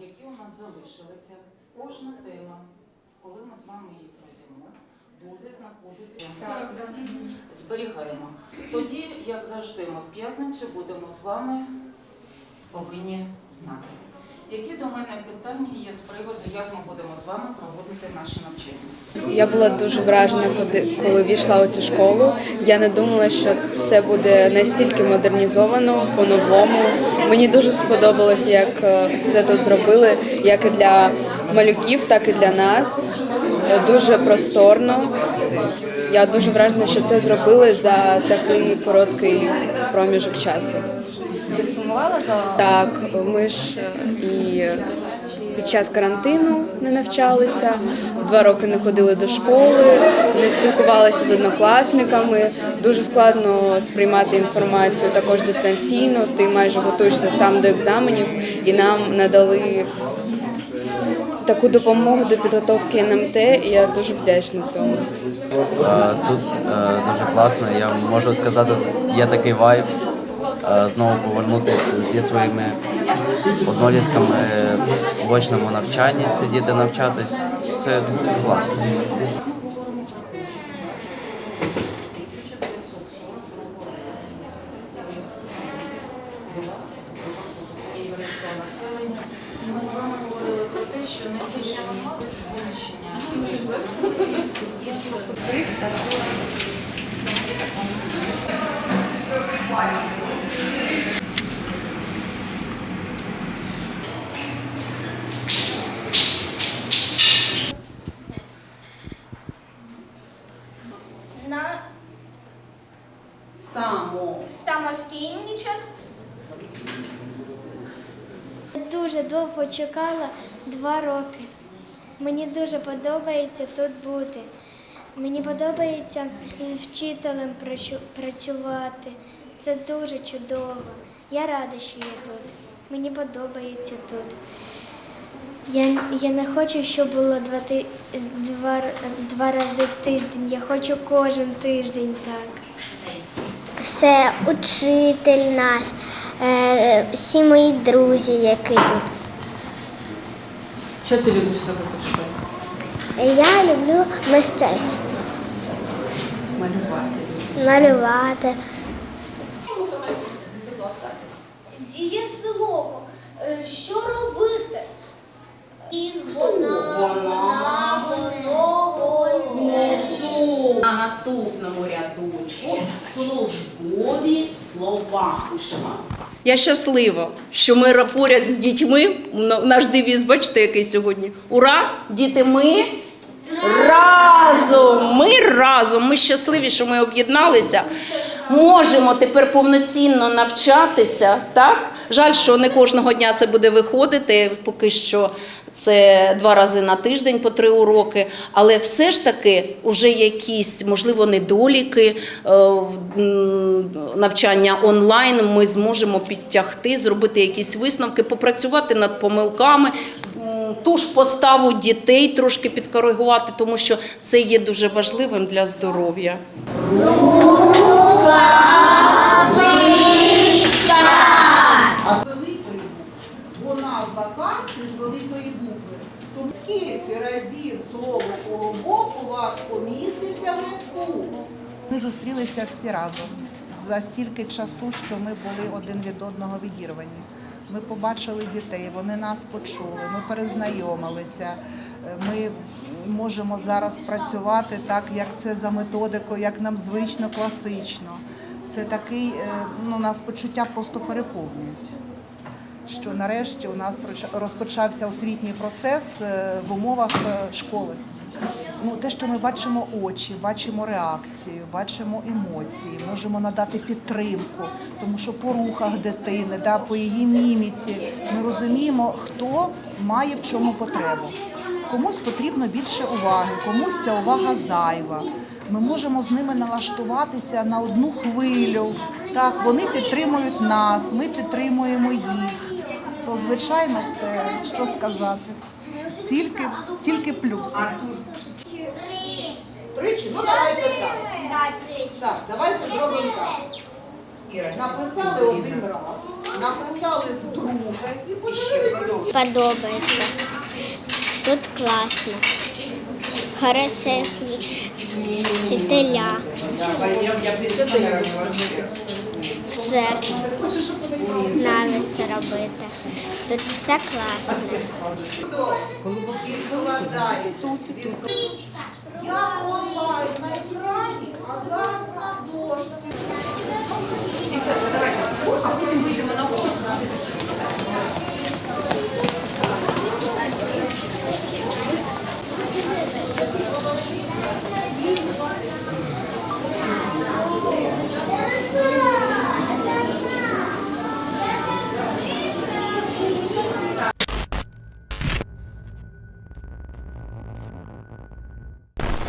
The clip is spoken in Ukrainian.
які у нас залишилися, кожна тема, коли ми з вами її пройдемо, буде знаходитися. Так, Зберігаємо. Тоді, як завжди, ми в п'ятницю будемо з вами повинні знати. Які до мене питання є з приводу, як ми будемо з вами проводити наші навчання? Я була дуже вражена, коли, коли війшла у цю школу. Я не думала, що все буде настільки модернізовано по-новому. Мені дуже сподобалось, як е, все тут зробили, як і для малюків, так і для нас. Дуже просторно. Я дуже вражена, що це зробили за такий короткий проміжок часу. Ти сумувала за Так, ми ж е, і під час карантину не навчалися, два роки не ходили до школи, не спілкувалися з однокласниками. Дуже складно сприймати інформацію також дистанційно. Ти майже готуєшся сам до екзаменів, і нам надали таку допомогу до підготовки НМТ, і я дуже вдячна цьому. Тут е, дуже класно. Я можу сказати, є такий вайб. Е, знову повернутися зі своїми однолітками е, в очному навчанні, сидіти навчатись. Це, це класно. Ми з вами говорили про те, що найбільше місце винищення. 340 Дуже довго чекала два роки. Мені дуже подобається тут бути. Мені подобається з вчителем працювати. Це дуже чудово. Я рада, що я тут. Мені подобається тут. Я, я не хочу, щоб було два, два, два рази в тиждень. Я хочу кожен тиждень так. Все, учитель наш, всі мої друзі, які тут. що ти любиш робити в школі? Я люблю мистецтво, Малювати. малювати. Дієслово. Е, Що робити? Наступному рядочку службові слова пишемо. Я щаслива, що ми поряд з дітьми. Наш девіз, бачите, який сьогодні. Ура! Діти, ми разом! Ми разом! Ми щасливі, що ми об'єдналися. Можемо тепер повноцінно навчатися. Так? Жаль, що не кожного дня це буде виходити. Поки що це два рази на тиждень по три уроки. Але все ж таки вже якісь, можливо, недоліки е, навчання онлайн ми зможемо підтягти, зробити якісь висновки, попрацювати над помилками. Ту ж поставу дітей трошки підкоригувати, тому що це є дуже важливим для здоров'я. Великої назва казки з великої скільки разів слово колобок у вас поміститься в рядку? Ми зустрілися всі разом за стільки часу, що ми були один від одного відірвані. Ми побачили дітей, вони нас почули, ми перезнайомилися. Ми можемо зараз працювати так, як це за методикою, як нам звично, класично. Це такий, е, ну, нас почуття просто переповнюють. Що нарешті у нас розпочався освітній процес е, в умовах е, школи. Ну, те, що ми бачимо очі, бачимо реакцію, бачимо емоції, можемо надати підтримку, тому що по рухах дитини, да, по її міміці, ми розуміємо, хто має в чому потребу. Комусь потрібно більше уваги, комусь ця увага зайва. Ми можемо з ними налаштуватися на одну хвилю. Так, вони підтримують нас, ми підтримуємо їх. Звичайно, це що сказати? Тільки, тільки плюси. Тричі? Ну давайте так. Так, давайте зробимо так. Написали один раз, написали вдруге і подивилися. Подобається. Тут класно. Хороші вчителя все навіть це робити. Тут все класно. Я онлайн на екрані, а зараз на дошці.